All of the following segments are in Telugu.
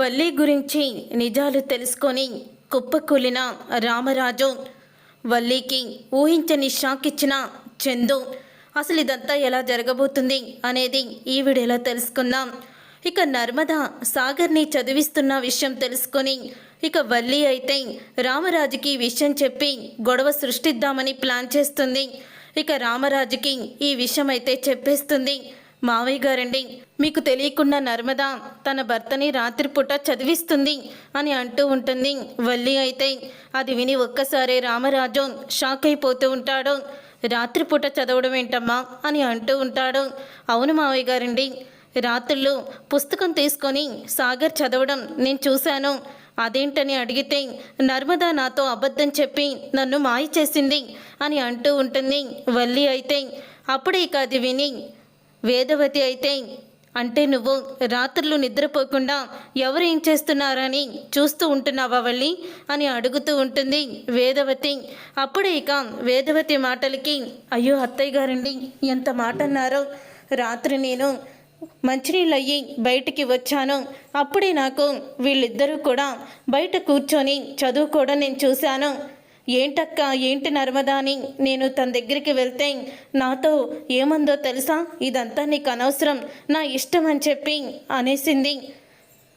వల్లి గురించి నిజాలు తెలుసుకొని కుప్పకూలిన రామరాజు వల్లికి ఊహించని షాక్ ఇచ్చిన చందు అసలు ఇదంతా ఎలా జరగబోతుంది? అనేది ఈ వీడియోలో తెలుసుకుందాం. ఇక నర్మద సాగర్ని చదివిస్తున్న విషయం తెలుసుకొని ఇక వల్లి అయితే రామరాజుకి విషయం చెప్పి గొడవ సృష్టిద్దామని ప్లాన్ చేస్తుంది. ఇక రామరాజుకి ఈ విషయం అయితే చెప్పేస్తుంది. మావయ్య గారండి మీకు తెలియకుండా నర్మద తన భర్తని రాత్రిపూట చదివిస్తుంది అని అంటూ ఉంటుంది. వల్లి అయితే అది విని ఒక్కసారి రామరాజు షాక్ అయిపోతూ ఉంటాడు. రాత్రిపూట చదవడం ఏంటమ్మా అని అంటూ ఉంటాడు. అవును మావయ్య గారండి రాత్రులు పుస్తకం తీసుకొని సాగర్ చదవడం నేను చూశాను. అదేంటని అడిగితే నర్మదా నాతో అబద్ధం చెప్పి నన్ను మాయ చేసింది అని అంటూ ఉంటుంది. వల్లి అయితే అప్పుడే ఇక అది విని వేదవతి అయితే అంటే నువ్వు రాత్రులు నిద్రపోకుండా ఎవరు ఏం చేస్తున్నారని చూస్తూ ఉంటున్నావా వల్లి? అని అడుగుతూ ఉంటుంది వేదవతి. అప్పుడే ఇక వేదవతి మాటలకి అయ్యో అత్తయ్య గారండి ఎంత మాట అన్నారో. రాత్రి నేను మంచినీళ్ళు అయ్యి బయటికి వచ్చాను. అప్పుడే నాకు వీళ్ళిద్దరూ కూడా బయట కూర్చొని చదువుకోవడం నేను చూశాను. ఏంటక్క ఏంటి నర్మదా అని నేను తన దగ్గరికి వెళ్తే నాతో ఏమందో తెలుసా? ఇదంతా నీకు అనవసరం. నా ఇష్టం అని చెప్పి అనేసింది.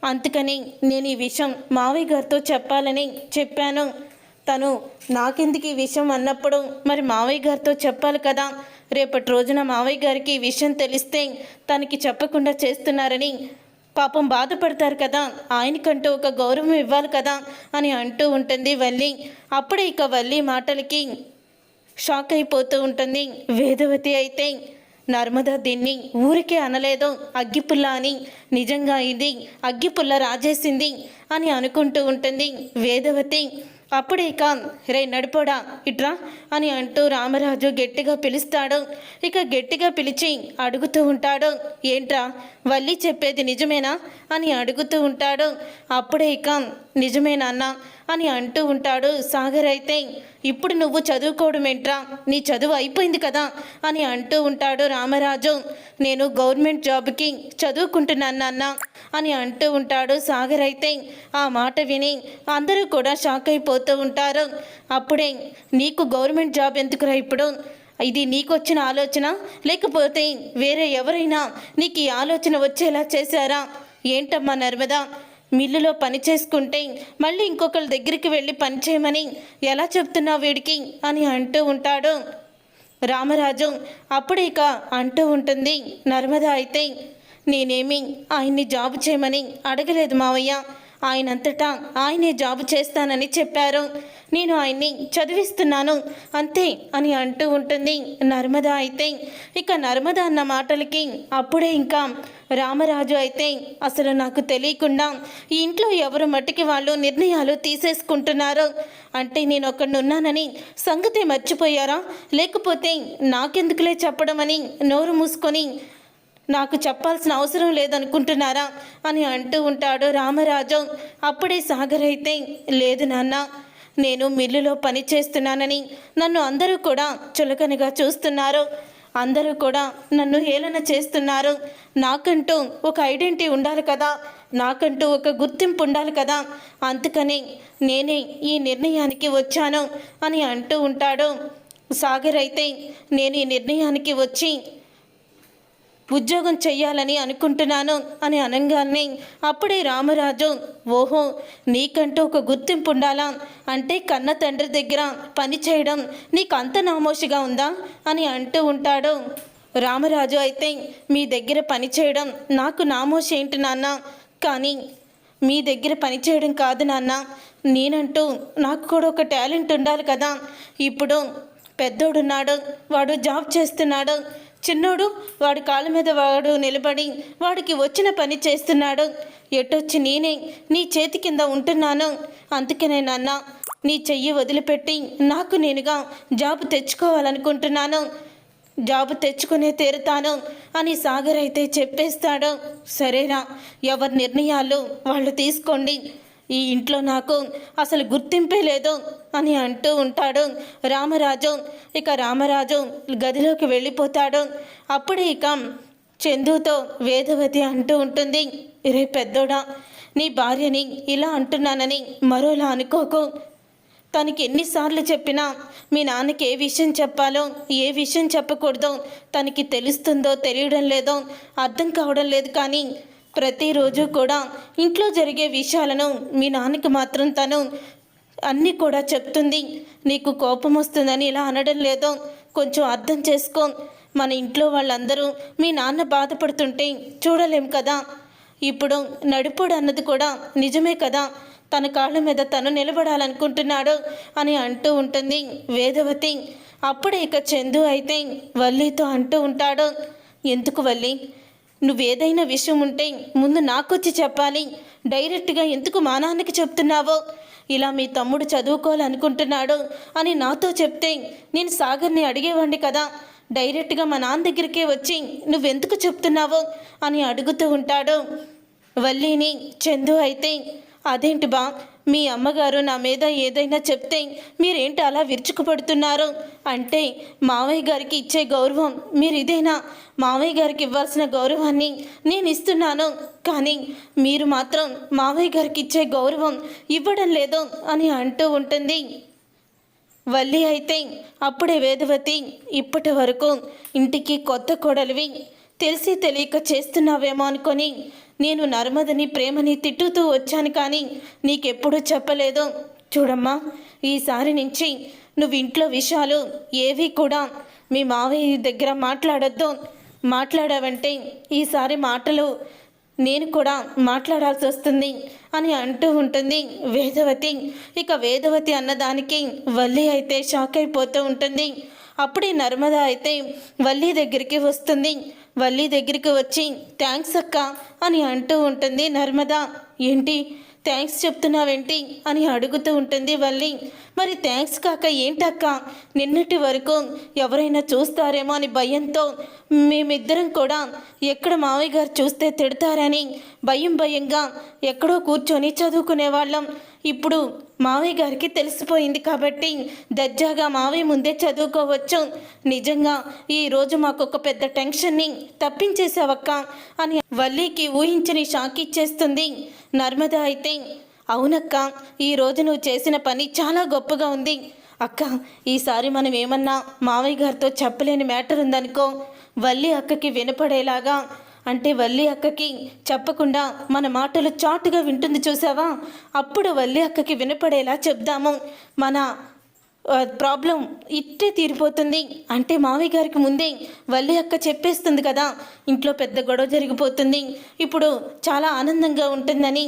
అందుకని నేను ఈ విషయం మావయ్య గారితో చెప్పాలని చెప్పాను. తను నాకెందుకు ఈ విషయం అన్నప్పుడు మరి మావయ్య గారితో చెప్పాలి కదా? రేపటి రోజున మావయ్య గారికి ఈ విషయం తెలిస్తే తనకి చెప్పకుండా చేస్తున్నారని పాపం బాధపడతారు కదా ఆయనకంటూ ఒక గౌరవం ఇవ్వాలి కదా అని అంటూ ఉంటుంది వల్లి. అప్పుడే ఇక వల్లి మాటలకి షాక్ అయిపోతూ ఉంటుంది. వేదవతి అయితే నర్మద దీన్ని ఊరికే అనలేదు అగ్గిపుల్ల అని నిజంగా ఇది అగ్గిపుల్ల రాజేసింది అని అనుకుంటూ ఉంటుంది వేదవతి. అప్పుడే ఇక రే నడిపోడా ఇట్రా అని అంటూ రామరాజు గట్టిగా పిలుస్తాడు. ఇక గట్టిగా పిలిచి అడుగుతూ ఉంటాడు. ఏంట్రా వల్లి చెప్పేది నిజమేనా? అని అడుగుతూ ఉంటాడు. అప్పుడే ఇక నిజమేనా అన్న అని అంటూ ఉంటాడు. సాగర్ అయితే ఇప్పుడు నువ్వు చదువుకోవడం ఏంట్రా? నీ చదువు అయిపోయింది కదా? అని అంటూ ఉంటాడు రామరాజు. నేను గవర్నమెంట్ జాబ్కి చదువుకుంటున్నాను నాన్న అని అంటూ ఉంటాడు సాగర్ అయితే. ఆ మాట విని అందరూ కూడా షాక్ అయిపోతూ ఉంటారు. అప్పుడే నీకు గవర్నమెంట్ జాబ్ ఎందుకురా ఇప్పుడు? ఇది నీకు వచ్చిన ఆలోచన? లేకపోతే వేరే ఎవరైనా నీకు ఈ ఆలోచన వచ్చేలా చేశారా? ఏంటమ్మా నర్మదా? మిల్లులో పని చేసుకుంటే మళ్ళీ ఇంకొకరి దగ్గరికి వెళ్ళి పని చేయమని ఎలా చెప్తున్నావు వీడికి అని అంటూ ఉంటాడు. రామరాజు అప్పుడిక అంటూ ఉంటుంది నర్మద అయితే నేనేమి ఆయన్ని జాబ్ చేయమని అడగలేదు మావయ్య. ఆయనంతటా ఆయనే జాబ్ చేస్తానని చెప్పారు. నేను ఆయన్ని చదివిస్తున్నాను. అంతే అని అంటూ ఉంటుంది నర్మద అయితే. ఇక నర్మద అన్న మాటలకి అప్పుడే ఇంకా రామరాజు అయితే అసలు నాకు తెలియకుండా ఈ ఇంట్లో ఎవరు మట్టికి వాళ్ళు నిర్ణయాలు తీసేసుకుంటున్నారు? అంటే నేను ఒకడిని ఉన్నానని సంగతి మర్చిపోయారా? లేకపోతే నాకెందుకులే చెప్పడం అని నోరు మూసుకొని నాకు చెప్పాల్సిన అవసరం లేదనుకుంటున్నారా అని అంటూ ఉంటాడు రామరాజు. అప్పుడే సాగర్ అయితే లేదు నాన్న నేను మిల్లులో పని చేస్తున్నానని నన్ను అందరూ కూడా చులకనగా చూస్తున్నారు. అందరూ కూడా నన్ను హేళన చేస్తున్నారు. నాకంటూ ఒక ఐడెంటిటీ ఉండాలి కదా నాకంటూ ఒక గుర్తింపు ఉండాలి కదా అందుకని నేనే ఈ నిర్ణయానికి వచ్చాను అని అంటూ ఉంటాడు. సాగర్ అయితే నేను ఈ నిర్ణయానికి వచ్చి ఉద్యోగం చెయ్యాలని అనుకుంటున్నాను అని అనగానే అప్పుడే రామరాజు ఓహో నీకంటూ ఒక గుర్తింపు ఉండాలా? అంటే కన్న తండ్రి దగ్గర పని చేయడం నీకు అంత నామోషిగా ఉందా? అని అంటూ ఉంటాడు. రామరాజు అయితే మీ దగ్గర పని చేయడం నాకు నామోషి ఏంటి నాన్న? కానీ మీ దగ్గర పని చేయడం కాదు నాన్న. నేనంటూ నాకు కూడా ఒక టాలెంట్ ఉండాలి కదా. ఇప్పుడు పెద్దోడున్నాడు వాడు జాబ్ చేస్తున్నాడు. చిన్నోడు వాడి కాళ్ళ మీద వాడు నిలబడి వాడికి వచ్చిన పని చేస్తున్నాడు. ఎటొచ్చి నేనే నీ చేతి కింద ఉంటున్నాను. అందుకనే నాన్న నీ చెయ్యి వదిలిపెట్టి నాకు నేనుగా జాబ్ తెచ్చుకోవాలనుకుంటున్నాను. జాబ్ తెచ్చుకునే తీరుతాను అని సాగర్ అయితే చెప్పేస్తాడు. సరేనా ఎవరి నిర్ణయాలు వాళ్ళు తీసుకోండి. ఈ ఇంట్లో నాకు అసలు గుర్తింపే లేదు అని అంటూ ఉంటాడు రామరాజు. ఇక రామరాజు గదిలోకి వెళ్ళిపోతాడు. అప్పుడే ఇక చందుతో వేదవతి అంటూ ఉంటుంది రే పెద్దోడా నీ భార్యని ఇలా అంటున్నానని మరోలా అనుకోకు. తనకి ఎన్నిసార్లు చెప్పినా మీ నాన్నకి ఏ విషయం చెప్పాలో ఏ విషయం చెప్పకూడదో తనకి తెలుస్తుందో తెలియడం లేదో అర్థం కావడం లేదు కానీ ప్రతిరోజు కూడా ఇంట్లో జరిగే విషయాలను మీ నాన్నకి మాత్రం తను అన్నీ కూడా చెప్తుంది. నీకు కోపం వస్తుందని ఇలా అనడం లేదో. కొంచెం అర్థం చేసుకో. మన ఇంట్లో వాళ్ళందరూ మీ నాన్న బాధపడుతుంటే చూడలేం కదా? ఇప్పుడు నడుపుడు అన్నది కూడా నిజమే కదా? తన కాళ్ళ మీద తను నిలబడాలనుకుంటున్నాడు అని అంటూ ఉంటుంది వేదవతి. అప్పుడే ఇక చందు అయితే వల్లితో అంటూ ఉంటాడు. ఎందుకు వల్లి? నువ్వేదైనా విషయం ఉంటే ముందు నాకొచ్చి చెప్పాలి. డైరెక్ట్గా ఎందుకు మా నాన్నకి చెప్తున్నావో? ఇలా మీ తమ్ముడు చదువుకోవాలనుకుంటున్నాడు అని నాతో చెప్తే నేను సాగర్ని అడిగేవాడిని కదా. డైరెక్ట్గా మా నాన్న దగ్గరికే వచ్చి నువ్వెందుకు చెప్తున్నావో అని అడుగుతూ ఉంటాడు. వల్లీని చందు అయితే అదేంటి బా మీ అమ్మగారు నా మీద ఏదైనా చెప్తే మీరేంటి అలా విరుచుకుపడుతున్నారు? అంటే మావయ్య గారికి ఇచ్చే గౌరవం మీరు ఇదేనా మావయ్య గారికి ఇవ్వాల్సిన గౌరవాన్ని నేను ఇస్తున్నాను. కానీ మీరు మాత్రం మావయ్య గారికి ఇచ్చే గౌరవం ఇవ్వడం లేదు అని అంటూ ఉంటుంది. వల్లి అయితే అప్పుడే వేదవతి ఇప్పటి వరకు ఇంటికి కొత్త కోడలివి తెలిసి తెలియక చేస్తున్నావేమో అనుకొని నేను నర్మదని ప్రేమని తిట్టుతూ వచ్చాను కానీ నీకెప్పుడు చెప్పలేదు. చూడమ్మా ఈసారి నుంచి నువ్వు ఇంట్లో విషయాలు ఏవి కూడా మీ మావయ్య దగ్గర మాట్లాడొద్దు. మాట్లాడావంటే ఈసారి మాటలు నేను కూడా మాట్లాడాల్సి వస్తుంది అని అంటూ ఉంటుంది వేదవతి. ఇక వేదవతి అన్నదానికి వల్లి అయితే షాక్ అయిపోతూ ఉంటుంది. అప్పుడే నర్మద అయితే వల్లి దగ్గరికి వస్తుంది వల్లి దగ్గరికి వచ్చి థ్యాంక్స్ అక్క అని అంటూ ఉంటుంది నర్మద. ఏంటి? థ్యాంక్స్ చెప్తున్నావేంటి? అని అడుగుతూ ఉంటుంది వల్లి. మరి థ్యాంక్స్ కాక ఏంటక్క? నిన్నటి వరకు ఎవరైనా చూస్తారేమో అని భయంతో మేమిద్దరం కూడా ఎక్కడ మావయ్య గారు చూస్తే తిడతారని భయం భయంగా ఎక్కడో కూర్చొని చదువుకునే వాళ్ళం. ఇప్పుడు మావయ్య గారికి తెలిసిపోయింది కాబట్టి దర్జాగా మావయ్య ముందే చదువుకోవచ్చు. నిజంగా ఈరోజు మాకు ఒక పెద్ద టెన్షన్ని తప్పించేసావక్క అని వల్లీకి ఊహించని షాక్ ఇచ్చేస్తుంది. నర్మద అయితే అవునక్క ఈరోజు నువ్వు చేసిన పని చాలా గొప్పగా ఉంది. అక్క ఈసారి మనం ఏమన్నా మావయ్య గారితో చెప్పలేని మ్యాటర్ ఉందనుకో వల్లి అక్కకి వినపడేలాగా అంటే వల్లి అక్కకి చెప్పకుండా మన మాటలు చాటుగా వింటుంది చూసావా? అప్పుడు వల్లి అక్కకి వినపడేలా చెప్దాము. మన ప్రాబ్లం ఇట్టే తీరిపోతుంది. అంటే మావయ్య గారికి ముందే వల్లి అక్క చెప్పేస్తుంది కదా ఇంట్లో పెద్ద గొడవ జరిగిపోతుంది. ఇప్పుడు చాలా ఆనందంగా ఉంటుందని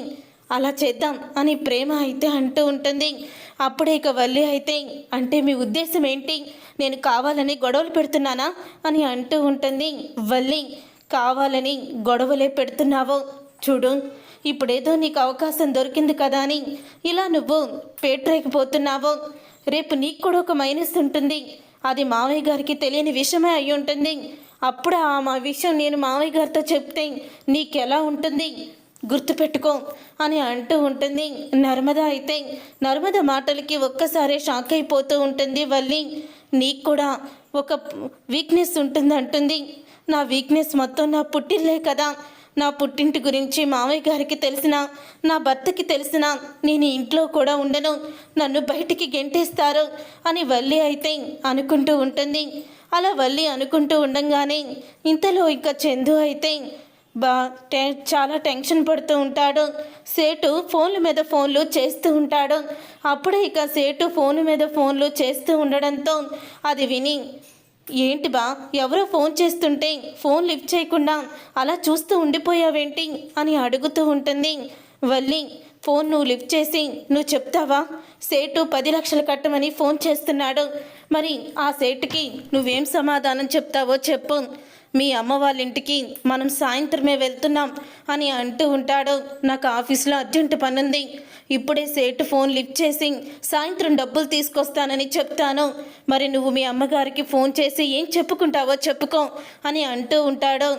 అలా చేద్దాం అని ప్రేమ అయితే అంటూ ఉంటుంది. అప్పుడే ఇక వల్లి అయితే అంటే మీ ఉద్దేశం ఏంటి? నేను కావాలని గొడవలు పెడుతున్నానా? అని అంటూ ఉంటుంది. వల్లి కావాలని గొడవలే పెడుతున్నావు. చూడు ఇప్పుడేదో నీకు అవకాశం దొరికింది కదా అని. ఇలా నువ్వు పేటరేకిపోతున్నావో. రేపు నీకు కూడా ఒక మైనస్ ఉంటుంది. అది మావయ్య గారికి తెలియని విషయమే అయి ఉంటుంది. అప్పుడు ఆ మా విషయం నేను మావయ్య గారితో చెప్తే నీకెలా ఉంటుంది? గుర్తుపెట్టుకో అని అంటూ ఉంటుంది. నర్మద అయితే నర్మద మాటలకి ఒక్కసారే షాక్ అయిపోతూ ఉంటుంది వల్లి. నీకు కూడా ఒక వీక్నెస్ ఉంటుంది అంటుంది. నా వీక్నెస్ మొత్తం నా పుట్టిల్లే కదా. నా పుట్టింటి గురించి మావయ్య గారికి తెలిసిన నా భర్తకి తెలిసిన నేను ఇంట్లో కూడా ఉండను. నన్ను బయటికి గెంటేస్తారు అని వల్లి అయితే అనుకుంటూ ఉంటుంది. అలా వల్లి అనుకుంటూ ఉండంగానే ఇంతలో ఇంకా చందు అయితే బా టె చాలా టెన్షన్ పడుతూ ఉంటాడు. సేటు ఫోన్ల మీద ఫోన్లు చేస్తూ ఉంటాడు. అప్పుడే ఇక సేటు ఫోన్ మీద ఫోన్లు చేస్తూ ఉండడంతో అది విని ఏంటి బా ఎవరో ఫోన్ చేస్తుంటే ఫోన్ లిఫ్ట్ చేయకుండా అలా చూస్తూ ఉండిపోయావేంటి? అని అడుగుతూ ఉంటుంది. వల్లి ఫోన్ నువ్వు లిఫ్ట్ చేసి నువ్వు చెప్తావా? సేటు పది లక్షలు కట్టమని ఫోన్ చేస్తున్నాడు. మరి ఆ సేటుకి నువ్వేం సమాధానం చెప్తావో చెప్పు. మీ అమ్మ వాళ్ళ ఇంటికి మనం సాయంత్రమే వెళ్తున్నాం అని అంటూ ఉంటాడు. నాకు ఆఫీస్లో అర్జెంట్ పని ఉంది ఇప్పుడే సేటు ఫోన్ లిఫ్ట్ చేసి సాయంత్రం డబ్బులు తీసుకొస్తానని చెప్తాను. మరి నువ్వు మీ అమ్మగారికి ఫోన్ చేసి ఏం చెప్పుకుంటావో చెప్పుకో అని అంటూ ఉంటాడు.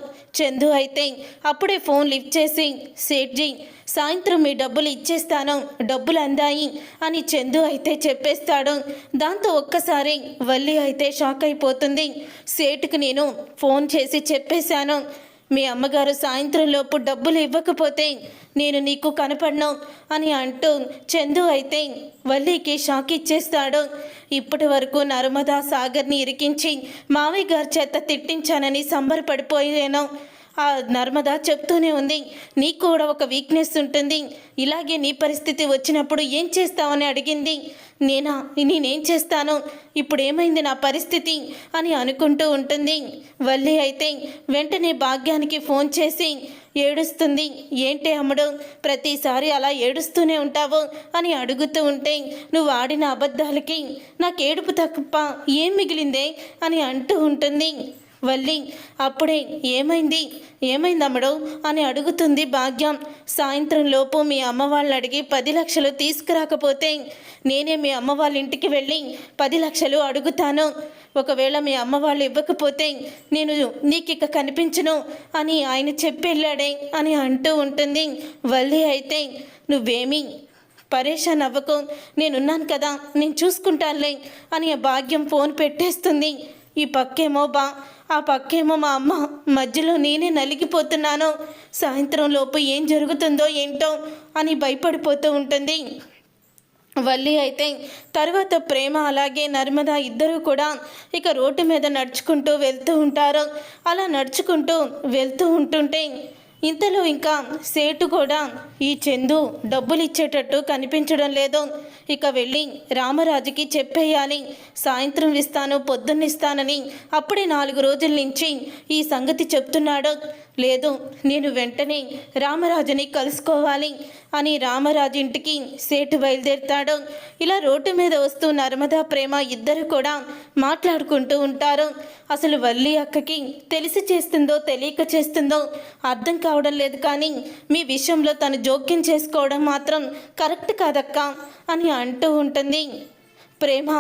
చందు అయితే అప్పుడే ఫోన్ లిఫ్ట్ చేసి సేట్జీ సాయంత్రం మీ డబ్బులు ఇచ్చేస్తాను. డబ్బులు అందాయి అని చందు అయితే చెప్పేస్తాడు. దాంతో ఒక్కసారి వల్లి అయితే షాక్ అయిపోతుంది. సేటుకు నేను ఫోన్ చేసి చెప్పేశాను. మీ అమ్మగారు సాయంత్రం లోపు డబ్బులు ఇవ్వకపోతే నేను నీకు కనపడను అని అంటూ చందు అయితే వల్లికి షాక్ ఇచ్చేస్తాడు. ఇప్పటి వరకు నర్మదా సాగర్ని ఇరికించి మావయ్య గారి చేత తిట్టించానని సంబరపడిపోయాను. ఆ నర్మద చెప్తూనే ఉంది నీకు కూడా ఒక వీక్నెస్ ఉంటుంది. ఇలాగే నీ పరిస్థితి వచ్చినప్పుడు ఏం చేస్తావని అడిగింది. నేనా? నేనేం చేస్తాను? ఇప్పుడు ఏమైంది నా పరిస్థితి? అని అనుకుంటూ ఉంటుంది. వల్లి అయితే వెంటనే భాగ్యానికి ఫోన్ చేసి ఏడుస్తుంది? ఏంటి అమ్ముడు? ప్రతిసారి అలా ఏడుస్తూనే ఉంటావు? అని అడుగుతూ ఉంటే నువ్వు ఆడిన అబద్ధాలకి నాకు ఏడుపు తప్ప ఏం మిగిలిందే? అని అంటూ ఉంటుంది. వల్లి అప్పుడే ఏమైంది? ఏమైంది అమ్మడు అని అడుగుతుంది భాగ్యం. సాయంత్రం లోపు మీ అమ్మ వాళ్ళని అడిగి పది లక్షలు తీసుకురాకపోతే నేనే మీ అమ్మ వాళ్ళ ఇంటికి వెళ్ళి పది లక్షలు అడుగుతాను. ఒకవేళ మీ అమ్మ వాళ్ళు ఇవ్వకపోతే నేను నీకు ఇక కనిపించను అని ఆయన చెప్పి వెళ్ళాడే అని అంటూ ఉంటుంది. వల్లి అయితే నువ్వేమీ పరేషాన్ అవ్వకు. నేనున్నాను కదా నేను చూసుకుంటానులే అని ఆ భాగ్యం ఫోన్ పెట్టేస్తుంది. ఈ పక్కేమో బా ఆ పక్కేమో మా అమ్మ. మధ్యలో నేనే నలిగిపోతున్నాను. సాయంత్రం లోపు ఏం జరుగుతుందో ఏంటో అని భయపడిపోతూ ఉంటుంది. వల్లి అయితే తర్వాత ప్రేమ అలాగే నర్మద ఇద్దరూ కూడా ఇక రోడ్డు మీద నడుచుకుంటూ వెళ్తూ ఉంటారు. అలా నడుచుకుంటూ వెళ్తూ ఉంటుంటే ఇంతలో ఇంకా సేటు కూడా ఈ చందు డబ్బులు ఇచ్చేటట్టు కనిపించడం లేదు. ఇక వెళ్ళి రామరాజుకి చెప్పేయాలి. సాయంత్రం ఇస్తాను పొద్దున్నిస్తానని అప్పుడే నాలుగు రోజుల నుంచి ఈ సంగతి చెప్తున్నాడు. లేదు నేను వెంటనే రామరాజుని కలుసుకోవాలి అని రామరాజు ఇంటికి సేటు బయలుదేరుతాడు. ఇలా రోడ్డు మీద వస్తూ నర్మదా ప్రేమ ఇద్దరు కూడా మాట్లాడుకుంటూ ఉంటారు. అసలు వల్లి అక్కకి తెలిసి చేస్తుందో తెలియక చేస్తుందో అర్థం కావడం లేదు కానీ మీ విషయంలో తను జోక్యం చేసుకోవడం మాత్రం కరెక్ట్ కాదక్క అని అంటూ ఉంటుంది. ప్రేమ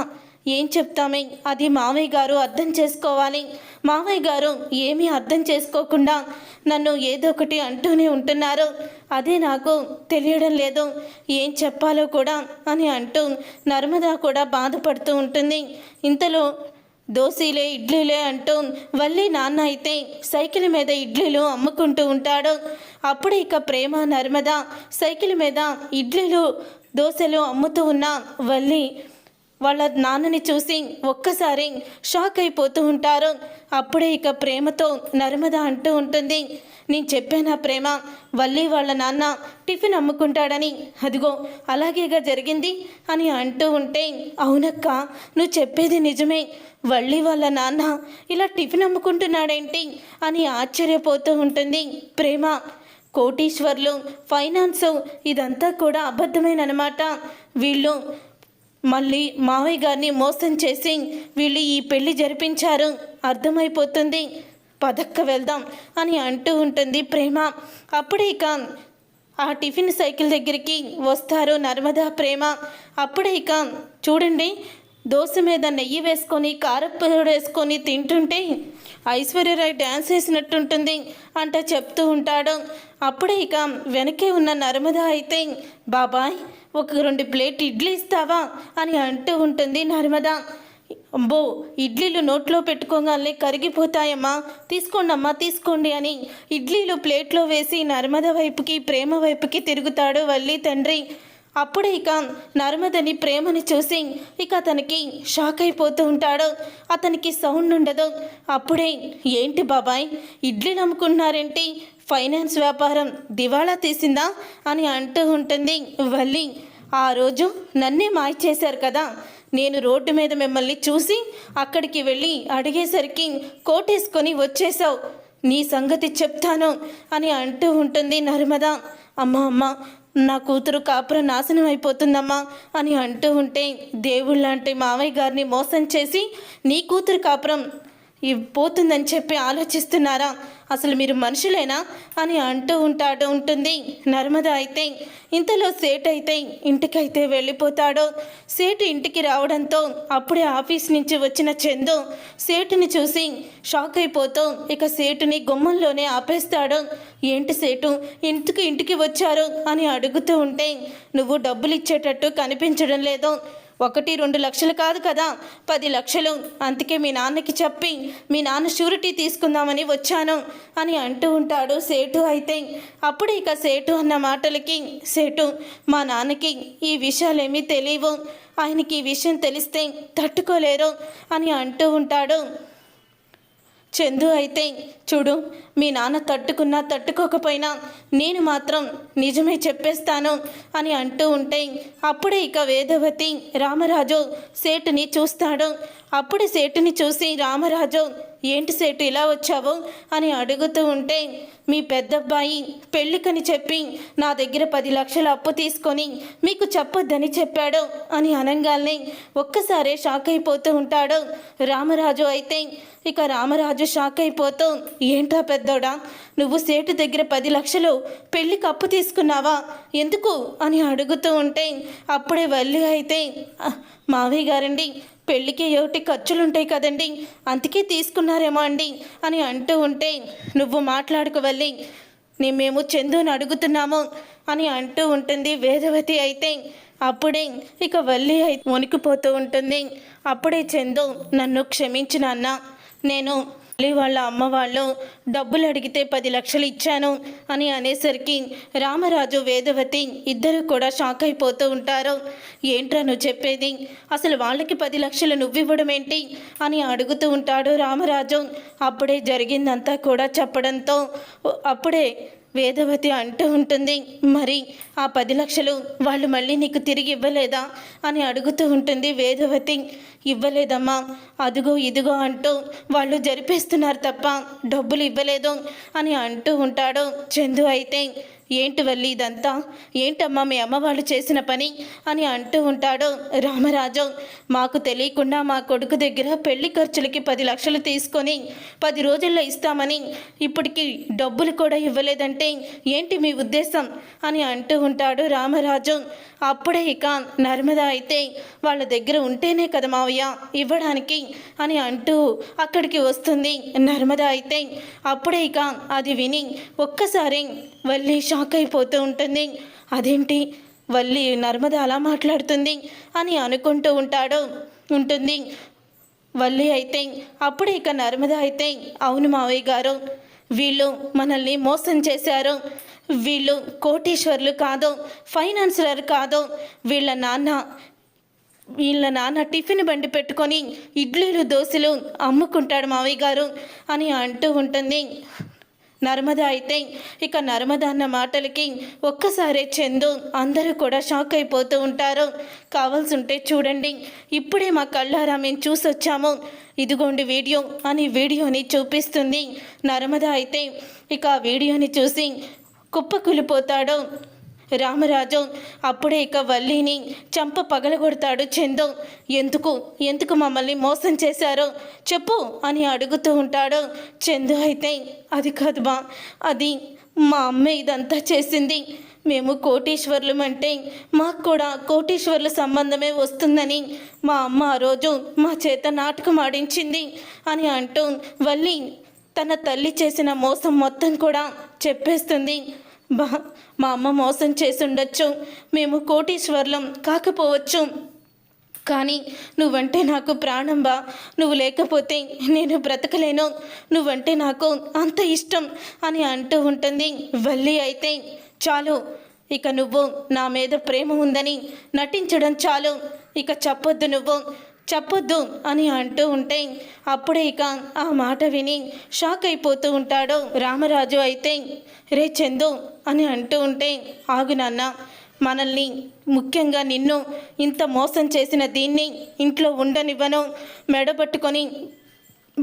ఏం చెప్తామే? అది మామయ్య గారు అర్థం చేసుకోవాలి. మామయ్య గారు ఏమీ అర్థం చేసుకోకుండా నన్ను ఏదో ఒకటి అంటూనే ఉంటున్నారు. అదే నాకు తెలియడం లేదు. ఏం చెప్పాలో కూడా అని అంటూ నర్మదా కూడా బాధపడుతూ ఉంటుంది. ఇంతలో దోశలే ఇడ్లీలే అంటూ వల్లి నాన్న అయితే సైకిల్ మీద ఇడ్లీలు అమ్ముకుంటూ ఉంటాడు. అప్పుడు ఇక ప్రేమ నర్మద సైకిల్ మీద ఇడ్లీలు దోశలు అమ్ముతూ ఉన్న వల్లి వాళ్ళ నాన్నని చూసి ఒక్కసారి షాక్ అయిపోతూ ఉంటారు. అప్పుడే ఇక ప్రేమతో నర్మద అంటూ ఉంటుంది. నేను చెప్పానా ప్రేమ. వల్లి వాళ్ళ నాన్న టిఫిన్ అమ్ముకుంటాడని. అదిగో అలాగేగా జరిగింది అని అంటూ ఉంటే అవునక్క నువ్వు చెప్పేది నిజమే. వల్లి వాళ్ళ నాన్న ఇలా టిఫిన్ అమ్ముకుంటున్నాడేంటి? అని ఆశ్చర్యపోతూ ఉంటుంది ప్రేమ. కోటీశ్వర్లు ఫైనాన్స్ ఇదంతా కూడా అబద్ధమేనమాట వీళ్ళు మళ్ళీ మావయ్య గారిని మోసం చేసి వీళ్ళు ఈ పెళ్ళి జరిపించారు. అర్థమైపోతుంది. పదక్క వెళ్దాం అని అంటూ ఉంటుంది ప్రేమ. అప్పుడే ఇక ఆ టిఫిన్ సైకిల్ దగ్గరికి వస్తారు నర్మదా ప్రేమ. అప్పుడే ఇక చూడండి దోశ మీద నెయ్యి వేసుకొని కారపొడి వేసుకొని తింటుంటే ఐశ్వర్యరాయ్ డ్యాన్స్ వేసినట్టుంటుంది అంట చెప్తూ ఉంటాడు. అప్పుడే ఇక వెనకే ఉన్న నర్మదా అయితే బాబాయ్ ఒక రెండు ప్లేట్ ఇడ్లీ ఇస్తావా అని అంటూ ఉంటుంది నర్మద. అబ్బో ఇడ్లీలు నోట్లో పెట్టుకోగానే కరిగిపోతాయమ్మా. తీసుకోండి అమ్మా తీసుకోండి అని ఇడ్లీలు ప్లేట్లో వేసి నర్మద వైపుకి ప్రేమ వైపుకి తిరుగుతాడు వల్లి తండ్రి. అప్పుడే ఇక నర్మదని ప్రేమని చూసి ఇక అతనికి షాక్ అయిపోతూ ఉంటాడు. అతనికి సౌండ్ ఉండదు. అప్పుడే ఏంటి బాబాయ్ ఇడ్లీ నమ్ముకున్నారేంటి? ఫైనాన్స్ వ్యాపారం దివాళా తీసిందా అని అంటూ ఉంటుంది వల్లి. ఆ రోజు నన్నే మాయ చేశారు కదా. నేను రోడ్డు మీద మిమ్మల్ని చూసి అక్కడికి వెళ్ళి అడిగేసరికి కోటేసుకొని వచ్చేసావు నీ సంగతి చెప్తాను అని అంటూ ఉంటుంది నర్మద. అమ్మ అమ్మ నా కూతురు కాపురం నాశనం అయిపోతుందమ్మా అని అంటూ ఉంటే దేవుళ్ళంటే మావయ్య గారిని మోసం చేసి నీ కూతురు కాపురం పోతుందని చెప్పి ఆలోచిస్తున్నారా? అసలు మీరు మనుషులేనా? అని అంటూ ఉంటాడు ఉంటుంది. నర్మద అయితే ఇంతలో సేట్ అయితే ఇంటికైతే వెళ్ళిపోతాడు. సేటు ఇంటికి రావడంతో అప్పుడే ఆఫీస్ నుంచి వచ్చిన చందు సేటుని చూసి షాక్ అయిపోతూ ఇక సేటుని గుమ్మంలోనే ఆపేస్తాడు. ఏంటి సేటు? ఇంటికి ఇంటికి వచ్చారు? అని అడుగుతూ ఉంటే నువ్వు డబ్బులు ఇచ్చేటట్టు కనిపించడం లేదు. ఒకటి రెండు లక్షలు కాదు కదా. పది లక్షలు. అందుకే మీ నాన్నకి చెప్పి మీ నాన్న షూరిటీ తీసుకుందామని వచ్చాను అని అంటూ ఉంటాడు సేటు అయితే. అప్పుడు ఇక సేటు అన్న మాటలకి సేటు మా నాన్నకి ఈ విషయాలేమీ తెలియవు. ఆయనకి ఈ విషయం తెలిస్తే తట్టుకోలేరు అని అంటూ ఉంటాడు. చందు అయితే చూడు మీ నాన్న తట్టుకున్నా తట్టుకోకపోయినా నేను మాత్రం నిజమే చెప్పేస్తాను అని అంటూ ఉంటే అప్పుడే ఇక వేదవతి రామరాజు సేటుని చూస్తాడు. అప్పుడు సేటుని చూసి రామరాజు ఏంటి సేటు ఇలా వచ్చావు అని అడుగుతూ ఉంటే మీ పెద్దబ్బాయి పెళ్ళికని చెప్పి నా దగ్గర పది లక్షల అప్పు తీసుకొని మీకు చెప్పొద్దని చెప్పాడు అని అనగానే ఒక్కసారే షాక్ అయిపోతూ ఉంటాడు. రామరాజు అయితే ఇక రామరాజు షాక్ అయిపోతూ ఏంట్రా పెద్దోడా నువ్వు సేటు దగ్గర పది లక్షలు పెళ్ళికి అప్పు తీసుకున్నావా? ఎందుకు? అని అడుగుతూ ఉంటే అప్పుడే వల్లి అయితే మావయ్య గారండి పెళ్ళికి ఒకటి ఖర్చులు ఉంటాయి కదండి? అందుకే తీసుకున్నారేమో అండి అని అంటూ ఉంటే నువ్వు మాట్లాడుకు వెళ్ళి నీ మేము చందుని అడుగుతున్నాము అని అంటూ ఉంటుంది వేదవతి అయితే. అప్పుడే ఇక వల్లి అయితే వణికిపోతూ ఉంటుంది. అప్పుడే చందు నన్ను క్షమించిన అన్న నేను మళ్ళీ వాళ్ళ అమ్మ వాళ్ళు డబ్బులు అడిగితే పది లక్షలు ఇచ్చాను అని అనేసరికి రామరాజు వేదవతి ఇద్దరు కూడా షాక్ అయిపోతూ ఉంటారు. ఏంట్రా నువ్వు చెప్పేది? అసలు వాళ్ళకి పది లక్షలు నువ్వివ్వడం ఏంటి? అని అడుగుతూ ఉంటాడు రామరాజు. అప్పుడే జరిగిందంతా కూడా చెప్పడంతో అప్పుడే వేదవతి అంటూ ఉంటుంది మరి ఆ పది లక్షలు వాళ్ళు మళ్ళీ నీకు తిరిగి ఇవ్వలేదా? అని అడుగుతూ ఉంటుంది వేదవతి. ఇవ్వలేదమ్మా అదుగో ఇదిగో అంటూ వాళ్ళు జరిపేస్తున్నారు తప్ప డబ్బులు ఇవ్వలేదు అని అంటూ ఉంటాడు చందు అయితే. ఏంటి వెళ్ళి ఇదంతా? ఏంటమ్మా మీ అమ్మ వాళ్ళు చేసిన పని? అని అంటూ ఉంటాడు రామరాజు. మాకు తెలియకుండా మా కొడుకు దగ్గర పెళ్ళి ఖర్చులకి పది లక్షలు తీసుకొని పది రోజుల్లో ఇస్తామని ఇప్పటికి డబ్బులు కూడా ఇవ్వలేదంటే ఏంటి మీ ఉద్దేశం? అని అంటూ ఉంటాడు రామరాజు. అప్పుడే ఇక నర్మద అయితే వాళ్ళ దగ్గర ఉంటేనే కదా మావయ్య ఇవ్వడానికి అని అంటూ అక్కడికి వస్తుంది నర్మద అయితే. అప్పుడే ఇక అది విని ఒక్కసారి వల్లి షాక్ అయిపోతూ ఉంటుంది. అదేంటి? వల్లి నర్మద అలా మాట్లాడుతుంది అని అనుకుంటూ ఉంటాడు. ఉంటుంది. వల్లి అయితే అప్పుడు ఇక నర్మద అయితే అవును మావయ్య గారు వీళ్ళు మనల్ని మోసం చేశారు. వీళ్ళు కోటీశ్వర్లు కాదు ఫైనాన్సర్ కాదు. వీళ్ళ నాన్న వీళ్ళ నాన్న టిఫిన్ బండి పెట్టుకొని ఇడ్లీలు దోశలు అమ్ముకుంటాడు మావయ్య గారు అని అంటూ ఉంటుంది. నర్మద అయితే ఇక నర్మద అన్న మాటలకి ఒక్కసారే చందు అందరూ కూడా షాక్ అయిపోతూ ఉంటారు. కావాల్సి ఉంటే చూడండి. ఇప్పుడే మా కళ్ళారా మేము చూసొచ్చాము. ఇదిగోండి వీడియో అని వీడియోని చూపిస్తుంది. నర్మద అయితే ఇక ఆ వీడియోని చూసి కుప్పకూలిపోతాడు. రామరాజు అప్పుడే ఇక వల్లిని చంప పగలగొడతాడు చందు. ఎందుకు? ఎందుకు మమ్మల్ని మోసం చేశారో? చెప్పు అని అడుగుతూ ఉంటాడు చందు అయితే. అది కాదు బా అది మా అమ్మ ఇదంతా చేసింది. మేము కోటీశ్వర్లం అంటే మాకు కూడా కోటీశ్వర్ల సంబంధమే వస్తుందని మా అమ్మ ఆ రోజు మా చేత నాటకం ఆడించింది అని అంటూ వల్లి తన తల్లి చేసిన మోసం మొత్తం కూడా చెప్పేస్తుంది. మా అమ్మ మోసం చేసి ఉండొచ్చు మేము కోటీశ్వర్లం కాకపోవచ్చు. కానీ నువ్వంటే నాకు ప్రాణం బా. నువ్వు లేకపోతే నేను బ్రతకలేను. నువ్వంటే నాకు అంత ఇష్టం అని అంటూ ఉంటుంది. వల్లి అయితే చాలు. ఇక నువ్వు నా మీద ప్రేమ ఉందని నటించడం చాలు. ఇక చెప్పొద్దు నువ్వు. చెప్పొద్దు అని అంటూ ఉంటే అప్పుడే ఇక ఆ మాట విని షాక్ అయిపోతూ ఉంటాడు రామరాజు అయితే రే చందు అని అంటూ ఉంటే ఆగు నాన్న మనల్ని ముఖ్యంగా నిన్ను ఇంత మోసం చేసిన దీన్ని ఇంట్లో ఉండనివ్వను మెడబట్టుకొని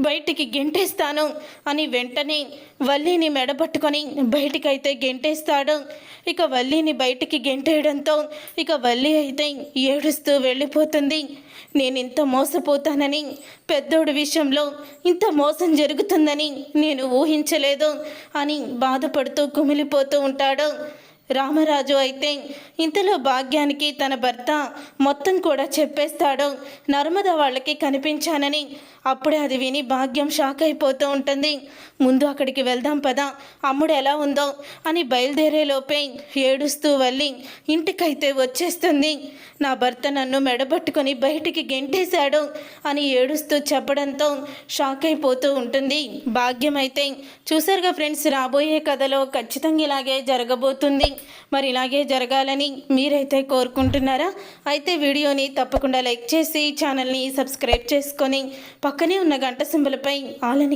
బయటికి గెంటేస్తాను అని వెంటనే వల్లీని మెడబట్టుకొని బయటికైతే గెంటేస్తాడు. ఇక వల్లీని బయటికి గెంటేయడంతో ఇక వల్లి అయితే ఏడుస్తూ వెళ్ళిపోతుంది. నేను ఇంత మోసపోతానని పెద్దోడి విషయంలో ఇంత మోసం జరుగుతుందని నేను ఊహించలేదు అని బాధపడుతూ కుమిలిపోతూ ఉంటాడు. రామరాజు అయితే ఇంతలో భాగ్యానికి తన భర్త మొత్తం కూడా చెప్పేస్తాడు. నర్మద వాళ్ళకి కనిపించానని. అప్పుడే అది విని భాగ్యం షాక్ అయిపోతూ ఉంటుంది. ముందు అక్కడికి వెళ్దాం పదా అమ్ముడు ఎలా ఉందో అని బయలుదేరేలోపే ఏడుస్తూ వెళ్ళి ఇంటికైతే వచ్చేస్తుంది. నా భర్త నన్ను మెడబట్టుకొని బయటికి గెంటేశాడు అని ఏడుస్తూ చెప్పడంతో షాక్ అయిపోతూ ఉంటుంది. భాగ్యం అయితే చూసారుగా ఫ్రెండ్స్ రాబోయే కథలో ఖచ్చితంగా ఇలాగే జరగబోతుంది. మరి ఇలాగే జరగాలని మీరైతే కోరుకుంటున్నారా? అయితే వీడియోని తప్పకుండా లైక్ చేసి ఛానల్ని సబ్స్క్రైబ్ చేసుకొని పక్కనే ఉన్న గంట సింబలపై ఆలని